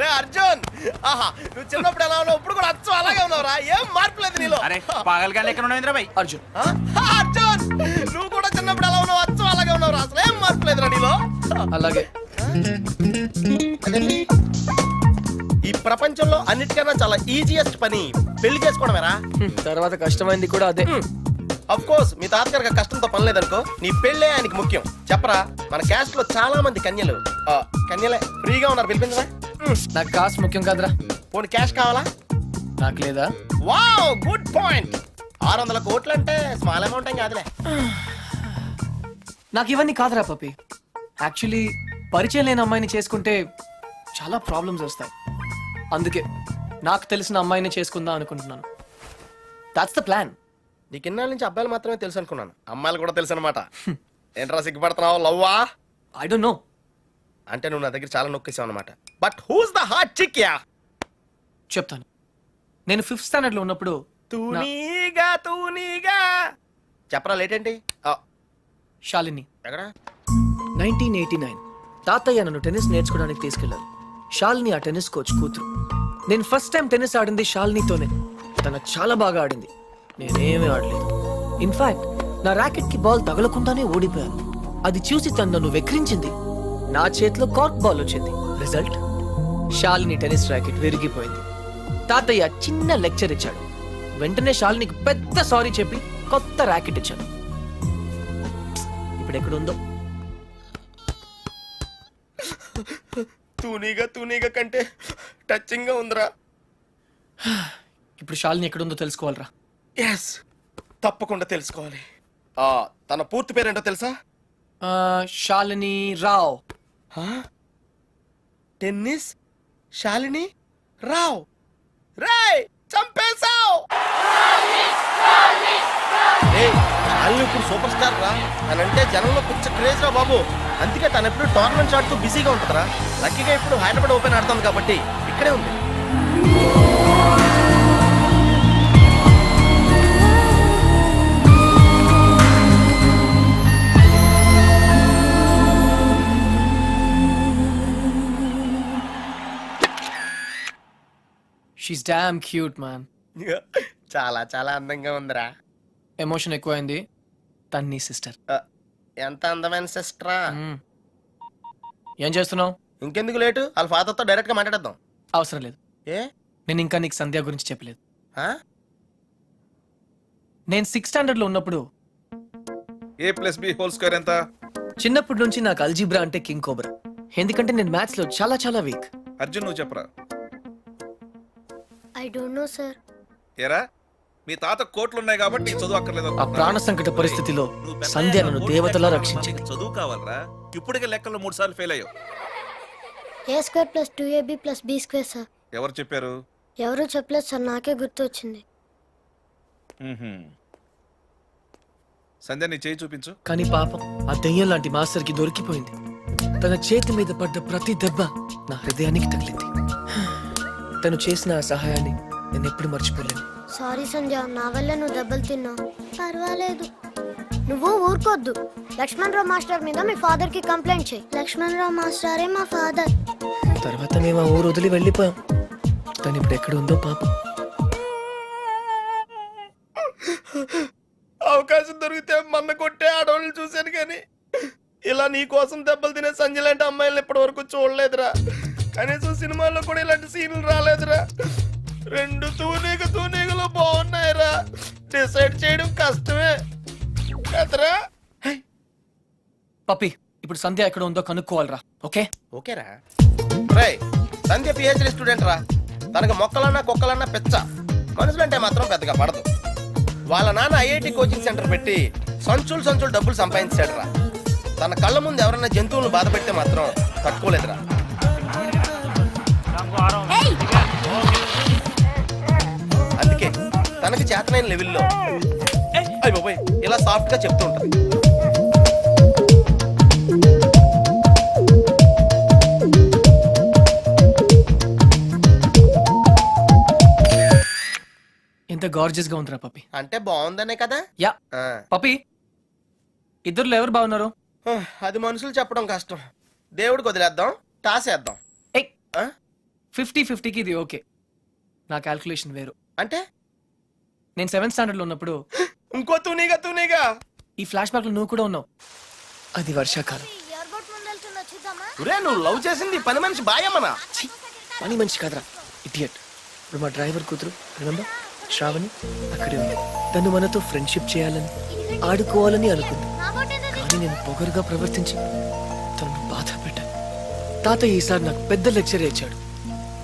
రే అర్జున్! ఆహా నువ్వు చిన్నప్పుడు ఎలా ఉన్నావు? ఇప్పుడు కూడా అచ్చం అలాగే ఉన్నావురా ఏం మార్పు లేదు నీలో. అరే పాగల్ గాలి ఎక్కడ ఉన్నావు ఇంద్రబాయ్? అర్జున్. ఆ? అర్జున్! నువ్వు కూడా చిన్నప్పుడు ఎలా ఉన్నావు? అచ్చం అలాగే ఉన్నావురా అసలు ఏం మార్పు లేదురా నీలో. అలాగే? ఈ ప్రపంచంలో అన్నిటికన్నా చాలా ఈజియెస్ట్ పని పెళ్ళి చేసుకోవడమేరా తర్వాత కష్టమైంది కూడా అదే. అఫ్ కోర్స్ మీ తాతగారికి కష్టంతో పని లేదనుకో నీ పెళ్ళే ఆయనకి ముఖ్యం. చెప్పరా మన క్యాస్ట్లో చాలా మంది కన్యలు. ఆ, కన్యలే ఫ్రీగా ఉన్నారు పిలిపించరా? నాకు కాస్ట్ ముఖ్యం కాదురా. పోనీ క్యాష్ కావాలా? నాకు లేదా? వావ్ గుడ్ పాయింట్ ఆరు వందల కోట్లు అంటే స్మాల్ అమౌంట్ ఏం కాదులే. నాకు ఇవన్నీ కాదురా పప్పి. యాక్చువల్లీ పరిచయం లేని అమ్మాయిని చేసుకుంటే చాలా ప్రాబ్లమ్స్ వస్తాయి. అందుకే నాకు తెలిసిన అమ్మాయిని చేసుకుందాం అనుకుంటున్నాను. దాట్స్ ద ప్లాన్ నీకు ఇన్నాళ్ళ నుంచి అబ్బాయిలు మాత్రమే తెలుసు అనుకున్నాను. అమ్మాయిలు కూడా తెలుసు అనమాట ఏంట్రా సిగ్గుపడుతున్నావు? లవ్వా? ఐ డోంట్ నో అంటే నువ్వు నా దగ్గర చాలా నొక్కేసావు అనమాట but who's the heart chick yeah చెప్తాను. నేను ఫిఫ్త్ స్టాండర్డ్లో ఉన్నప్పుడు తూనీగా తూనీగా. చెప్పరా లేట్ ఏంటి? ఆ, శాలిని. ఎక్కడ? నైన్టీన్ ఎయిటీ నైన్ తాతయ్య నన్ను టెన్నిస్ నేర్చుకోవడానికి తీసుకెళ్ళారు షాలిని ఆ టెన్నిస్ కోచ్ కూతురు. నేను ఫస్ట్ టైం టెన్నిస్ ఆడింది షాలినితోనే తన చాలా బాగా ఆడింది. నేనేమీ ఆడలేదు. ఇన్ఫాక్ట్ నా ర్యాకెట్కి బాల్ తగలకుండానే ఓడిపోయాను. అది చూసి తను నన్ను వెక్రించింది నా చేతిలో కార్క్ బాల్ వచ్చింది. రిజల్ట్ షాలిని టెన్నిస్ ర్యాకెట్ విరిగిపోయింది. తాతయ్య చిన్న లెక్చర్ ఇచ్చాడు. వెంటనే షాలినికి పెద్ద సారీ చెప్పి కొత్త ర్యాకెట్ ఇచ్చాడు. ఇప్పుడు ఎక్కడుందో తూనీగా తూనీగా కంటే టచింగ్గా ఉందిరా. ఇప్పుడు షాలిని ఎక్కడుందో తెలుసుకోవాలరా. ఎస్ తప్పకుండా తెలుసుకోవాలి. ఆ తన పూర్తి పేరేంటో తెలుసా? ఆ, శాలిని రావ్. ఆ? టెన్నిస్? శాలిని రావ్. రాయ్ చంపేశావ్. ఏయ్, శాలిని ఇప్పుడు సూపర్ స్టార్ రా. తనంటే జనంలో పిచ్చ క్రేజ్ రా బాబు. అందుకే తను ఎప్పుడు టోర్నమెంట్స్ ఆడుతూ బిజీగా ఉంటుందిరా. లక్కీగా ఇప్పుడు హైదరాబాద్ ఓపెన్ ఆడుతుంది కాబట్టి ఇక్కడే ఉంది. డామ్ క్యూట్ మ్యాన్ చాలా చాలా అందంగా ఉందిరా. ఎమోషన్ ఎక్కువైంది. తన్ని సిస్టర్ ఎంత అందమైన సిస్టరా ఏం చేస్తున్నావు? ఇంకెందుకు లేటు? వాళ్ళ ఫాదర్తో డైరెక్ట్గా మాట్లాడేద్దాం. అవసరం లేదు. ఏ? నేను ఇంకా నీకు సంధ్య గురించి చెప్పలేదు. ఆ? నేను సిక్స్ స్టాండర్డ్లో ఉన్నప్పుడు A plus B whole square ఎంత? చిన్నప్పటి నుంచి నాకు అల్జీబ్రా అంటే కింగ్ కోబ్రా ఎందుకంటే నేను మ్యాథ్స్లో చాలా చాలా వీక్ అర్జున్ నువ్వు చెప్పరా? I don't know sir. ఏరా? మీ తాత కోట్లు ఉన్నాయి కాబట్టి నీకు చదువు అక్కర్లేదు ఆ? ప్రాణ సంకట పరిస్థితిలో సంధ్య నన్ను దేవతలా రక్షించింది. చదువు కావాలరా? ఇప్పటికే లెక్కలు మూడు సార్లు ఫెయిల్ అయ్యావు. A square plus two AB plus B square sir. ఎవరు చెప్పారు? ఎవరూ చెప్పలేదు సార్. నాకే గుర్తు వచ్చింది. సంధ్య నీ చేయి చూపించు. కానీ పాపం ఆ దెయ్యం లాంటి మాస్టర్కి దొరికిపోయింది. తన చేతి మీద పడ్డ ప్రతి దెబ్బ నా హృదయానికి తగిలింది. తను చేసిన ఆ సహాయాన్ని నేను ఎప్పుడు మర్చిపోలేను. సారీ సంధ్య నా వల్ల నువ్వు దెబ్బలు తిన్నావు. పర్వాలేదు. నువ్వు ఊరుకోద్దు. లక్ష్మణ్ రావు మాస్టర్ మీద మీ ఫాదర్కి కంప్లైంట్ చేయి. లక్ష్మణ్ రావు మాస్టరే మా ఫాదర్. తర్వాత మేము ఆ ఊరు వదిలి వెళ్ళిపోయాం. తను ఇప్పుడు ఎక్కడ ఉందో పాపం. అవకాశం దొరికితే మన్న కొట్టే ఆడవాళ్ళని చూశాను కానీ ఇలా నీ కోసం దెబ్బలు తినే సంజయ్ లాంటి అమ్మాయిలను ఇప్పటి వరకు చూడలేదురా. కనీసం సినిమాల్లో కూడా ఇలాంటి సీన్లు రాలేదురా. రెండు తూనీగ తూనీగలు బాగున్నాయిరా. డిసైడ్ చేయడం కష్టమే. కదరా? పప్పి ఇప్పుడు సంధ్య ఎక్కడ ఉందో కనుక్కోవాలరా ఓకే? ఓకేరా. రై సంధ్య పిహెచ్డి స్టూడెంట్ రా. తనకు మొక్కలన్నా కుక్కలన్నా పెచ్చ. మనుషులంటే మాత్రం పెద్దగా పడదు. వాళ్ళ నాన్న ఐఐటి కోచింగ్ సెంటర్ పెట్టి సంచులు సంచులు డబ్బులు సంపాదించాడు రా తన కళ్ళ ముందు ఎవరన్నా జంతువులను బాధ పెడితే మాత్రం తట్టుకోలేదురా. అందుకే తనకి చేతనైన లెవెల్లో. అయ్య బాబోయ్ ఇలా సాఫ్ట్గా చెప్తూ ఉంటుంది. ఎంత గార్జియస్గా ఉందిరా పప్పి. అంటే బాగుందనే కదా? యా. ఆ. పప్పి ఇద్దరులో ఎవరు బాగున్నారు? అది మనుషులు చెప్పడం కష్టం. దేవుడికి వదిలేద్దాం టాస్ వేద్దాం ఏ ఆ? ఫిఫ్టీ ఫిఫ్టీకి ఇది ఓకే. నా క్యాల్కులేషన్ వేరు. అంటే? నేను సెవెంత్ స్టాండర్డ్లో ఉన్నప్పుడు ఇంకో తూనీగా తూనీగా! ఈ ఫ్లాష్ బ్యాక్లో నువ్వు కూడా ఉన్నావు. అది వర్షాకాలం. ఒరే నువ్వు లవ్ చేసింది ఈ పని మనిషి బాయమ్మనా? ఛీ, పని మంచి కాదురా ఇడియట్ ఇప్పుడు మా డ్రైవర్ కూతురు రిమెంబర్ శ్రావణి అక్కడే ఉంది. తను మనతో ఫ్రెండ్షిప్ చేయాలని ఆడుకోవాలని అనుకుంది. కానీ నేను పొగరుగా ప్రవర్తించి తనను బాధ పెట్టాను తాత ఈసారి నాకు పెద్ద లెక్చర్ ఇచ్చాడు.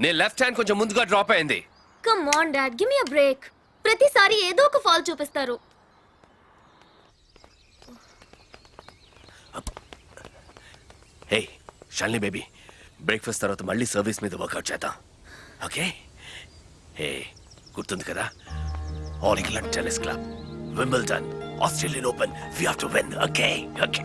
నీ లెఫ్ట్ హ్యాండ్ కొంచెం ముందుగా డ్రాప్ అయింది. Come on dad give me a break ప్రతిసారి ఏదో ఒక ఫాల్ చూపిస్తారు. హే షాల్ని బేబీ బ్రేక్ఫాస్ట్ తర్వాత మళ్ళీ సర్వీస్ మీద వర్కౌట్ చేద్దాం. ఓకే హే గుర్తుంది కదా? All England tennis club Wimbledon Australian open we have to win okay okay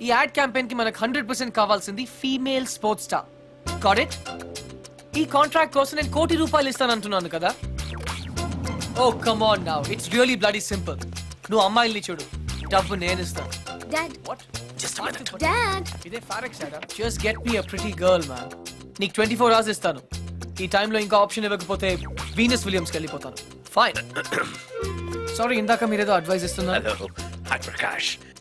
ఈ యాడ్ క్యాంపెయిన్కి మనకు హండ్రెడ్ పర్సెంట్ కావాల్సింది female sports star got it ఈ కాంట్రాక్ట్ కోసం నేను కోటి రూపాయలు ఇస్తానంటున్నాను కదా? ఓ come on now it's really bloody simple నువ్వు అమ్మాయిల్ని చూడు. డబ్బు నేను ఇస్తాను. డాడ్ వాట్ జస్ట్ డాడ్ ఇదే forex just get me a pretty girl man నీకు ట్వంటీ ఫోర్ అవర్స్ ఇస్తాను. ఈ టైంలో ఇంకా ఆప్షన్ ఇవ్వకపోతే వీనస్ విలియమ్స్కి వెళ్ళిపోతాను. ఫైన్ సారీ ఇందాక మీరేదో అడ్వైస్ ఇస్తున్నారు. Hello hi Prakash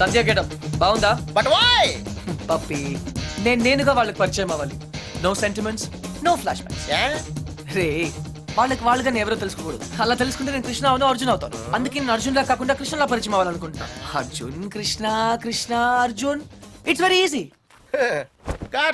Sandhya getup. బాగుందా? బట్ వై పప్పి నేను నేనుగా వాళ్ళకి పరిచయం అవ్వాలి. No sentiments no flashbacks రే వాళ్ళకి వాళ్ళుగా నేను ఎవరో తెలుసుకోకూడదు. అలా తెలుసుకుంటే నేను కృష్ణ అవును అర్జున్ అవుతాను. అందుకే నేను అర్జున్ లా కాకుండా కృష్ణలా పరిచయం అవ్వాలనుకుంటున్నా. Arjun Krishna Krishna Arjun. It's very easy